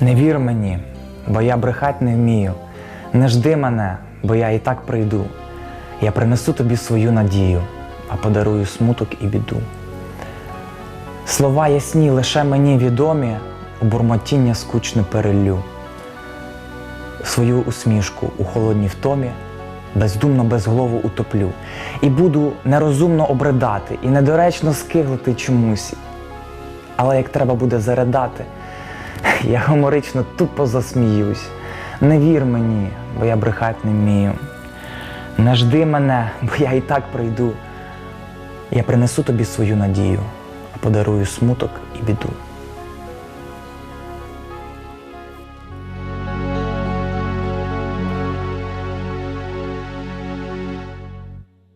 Не вір мені, бо я брехать не вмію. Не жди мене, бо я і так прийду. Я принесу тобі свою надію, а подарую смуток і біду. Слова ясні лише мені відомі, у бурмотіння скучно перелю. Свою усмішку у холодній втомі, бездумно без голову утоплю. І буду нерозумно обридати і недоречно скиглити чомусь. Але як треба буде заридати, я гуморично тупо засміюсь. Не вір мені, бо я брехать не вмію. Не жди мене, бо я і так прийду. Я принесу тобі свою надію, а подарую смуток і біду.